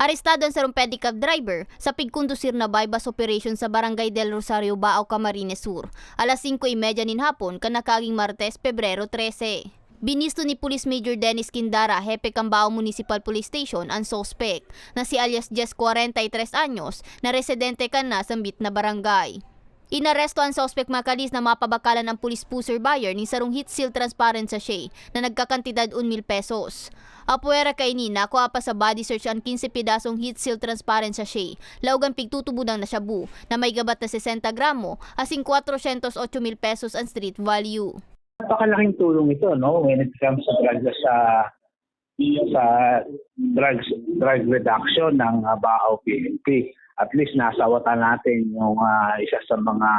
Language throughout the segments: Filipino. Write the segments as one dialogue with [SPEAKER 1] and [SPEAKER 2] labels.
[SPEAKER 1] Arestado ang sarong pedicab driver sa pigkondusir na bypass operation sa Barangay del Rosario, Bao, Camarines Sur. Alas 5.30 nin hapon, kanakaging Martes, Pebrero 13. Binisto ni Police Major Dennis Kindara, Hepe Cambao Municipal Police Station, ang suspect na si alias Jess 43 anyos na residente ka sa mbit na barangay. Inaresto ang suspect makalis na mapabakalan ng police pusher buyer ni sarong heat seal transparent sa siya na nagkakantidad 1,000 pesos. Apuera kay ni nakuha pa sa body search ang 15 pedasong heat seal transparent sa siya, laugan pigtutubudang na shabu na may gabat na 60 gramo, asing 408,000 pesos ang street value.
[SPEAKER 2] napakalaking tulong ito no when it comes to drugs sa sa drugs drug reduction ng uh, Bao PNP. At least nasawatan natin yung ah, isa sa mga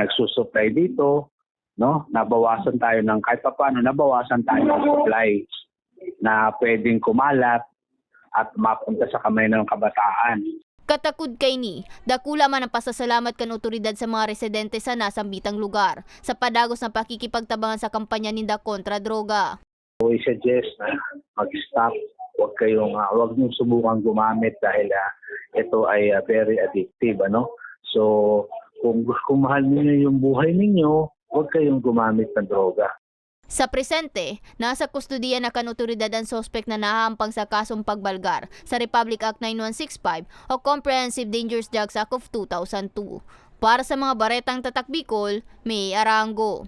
[SPEAKER 2] nagsusupply dito, no? Nabawasan tayo ng kahit pa paano nabawasan tayo ng supply na pwedeng kumalat at mapunta sa kamay ng kabataan.
[SPEAKER 1] Katakod kay ni, dakula man ang pasasalamat kan otoridad sa mga residente sa nasambitang lugar sa padagos ng pakikipagtabangan sa kampanya ninda kontra droga.
[SPEAKER 2] So, i-suggest na mag-stop. Huwag kayong, uh, huwag niyong subukan gumamit dahil ah, ito ay ah, very addictive, ano? So, kung, kung mahal niyo yung buhay ninyo, huwag kayong gumamit ng droga.
[SPEAKER 1] Sa presente, nasa kustudiya na kan otoridad ang sospek na nahahampang sa kasong pagbalgar sa Republic Act 9165 o Comprehensive Dangerous Drugs Act of 2002. Para sa mga baretang tatak Bicol, may Arango.